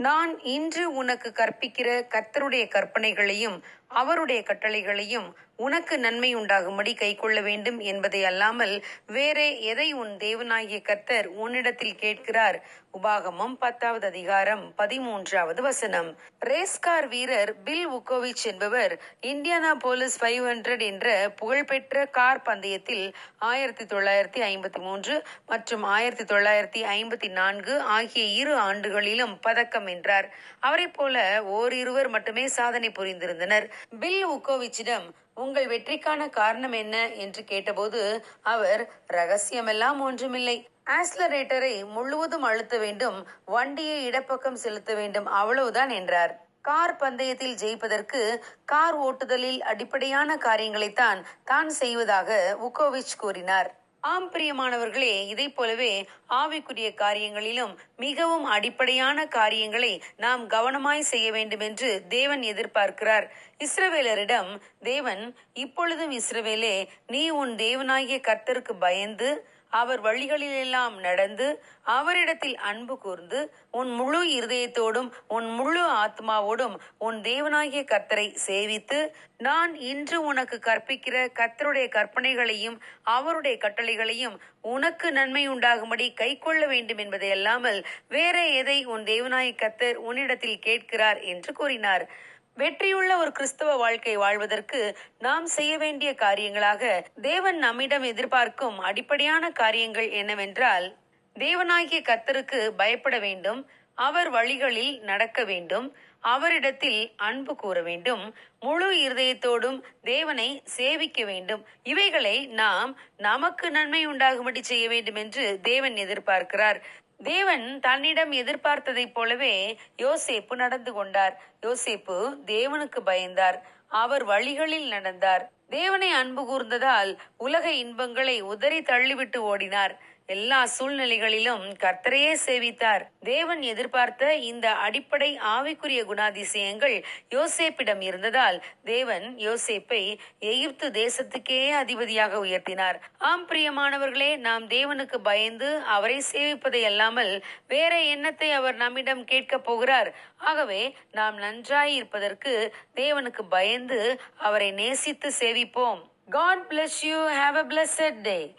நான் இன்று உனக்கு கற்பிக்கிற கர்த்தருடைய கற்பனைகளையும் அவருடைய கட்டளைகளையும் உனக்கு நன்மை உண்டாகும்படி கைக்கொள்ள வேண்டும் என்பதை அல்லாமல் வேறே எதை உன் தேவனாகிய கர்த்தர் உன்னிடத்தில் கேட்கிறார்? உபாகமம் பத்தாவது அதிகாரம் பதிமூன்றாவது வசனம். ரேஸ்கார் வீரர் பில் உக்கோவிச் என்பவர் இந்தியானா போலீஸ் ஃபைவ் ஹண்ட்ரட் என்ற புகழ்பெற்ற கார் பந்தயத்தில் ஆயிரத்தி தொள்ளாயிரத்தி ஐம்பத்தி மூன்று மற்றும் ஆயிரத்தி தொள்ளாயிரத்தி ஐம்பத்தி நான்கு ஆகிய இரு ஆண்டுகளிலும் பதக்கம் வென்றார். அவரைப் போல ஓரிருவர் மட்டுமே சாதனை புரிந்திருந்தனர். பில் உக்கோவிச்சிடம் உங்கள் வெற்றிக்கான காரணம் என்ன என்று கேட்டபோது அவர் ரகசியமெல்லாம் ஒன்றுமில்லை. ஆஸ்லரேட்டரை முழுவதும் அழுத்த வேண்டும் வண்டியை இடப்பக்கம் செலுத்த வேண்டும் அவ்வளவுதான் என்றார். கார் பந்தயத்தில் ஜெயிப்பதற்கு கார் ஓட்டுதலில் அடிப்படையான காரியங்களைத்தான் தான் செய்வதாக உக்கோவிச் கூறினார். ஆம் பிரியமானவர்களே இதை போலவே ஆவிக்குரிய காரியங்களிலும் மிகவும் அடிப்படையான காரியங்களை நாம் கவனமாய் செய்ய வேண்டும் என்று தேவன் எதிர்பார்க்கிறார். இஸ்ரவேலரிடம் தேவன் இப்பொழுதும் இஸ்ரவேலே நீ உன் தேவனாகிய கர்த்தருக்கு பயந்து அவர் வழிகளிலெல்லாம் நடந்து அவரிடத்தில் அன்பு கூர்ந்து உன் முழு இருதயத்தோடும் உன் முழு ஆத்மாவோடும் உன் தேவனாகிய கர்த்தரை சேவித்து நான் இன்று உனக்கு கற்பிக்கிற கர்த்தருடைய கற்பனைகளையும் அவருடைய கட்டளைகளையும் உனக்கு நன்மை உண்டாகும்படி கைக்கொள்ள வேண்டும் என்பதை அல்லாமல் வேற எதை உன் தேவநாயக கர்த்தர் உன்னிடத்தில் கேட்கிறார் என்று கூறினார். வெற்றியுள்ள ஒரு கிறிஸ்தவ வாழ்க்கை வாழ்வதற்கு நாம் செய்ய வேண்டிய காரியங்களாக தேவன் நம்மிடம் எதிர்பார்க்கும் அடிப்படையான காரியங்கள் என்னவென்றால் தேவனாகிய கர்த்தருக்கு பயப்பட வேண்டும் அவர் வழிகளில் நடக்க வேண்டும் அவரிடத்தில் அன்பு கூற வேண்டும் முழு இருதயத்தோடும் தேவனை சேவிக்க வேண்டும். இவைகளை நாம் நமக்கு நன்மை உண்டாகும்படி செய்ய வேண்டும் என்று தேவன் எதிர்பார்க்கிறார். தேவன் தன்னிடம் எதிர்பார்த்ததைப் போலவே யோசேப்பு நடந்து கொண்டார். யோசேப்பு தேவனுக்கு பயந்தார். அவர் வழிகளில் நடந்தார். தேவனை அன்பு கூர்ந்ததால் உலக இன்பங்களை உதறி தள்ளிவிட்டு ஓடினார். எல்லா சூழ்நிலைகளிலும் கர்த்தரையே சேவித்தார். தேவன் எதிர்பார்த்த இந்த அடிப்படை ஆவிக்குரிய குணாதிசயங்கள் யோசேப்பிடம் இருந்ததால் தேவன் யோசேப்பை எகிப்து தேசத்துக்கே அதிபதியாக உயர்த்தினார். ஆம் பிரியமானவர்களே நாம் தேவனுக்கு பயந்து அவரை சேவிப்பதை அல்லாமல் வேற எண்ணத்தை அவர் நம்மிடம் கேட்கப் போகிறார். ஆகவே நாம் நன்றாய் இருப்பதற்கு தேவனுக்கு பயந்து அவரை நேசித்து சேவிப்போம். God bless you. Have a blessed day.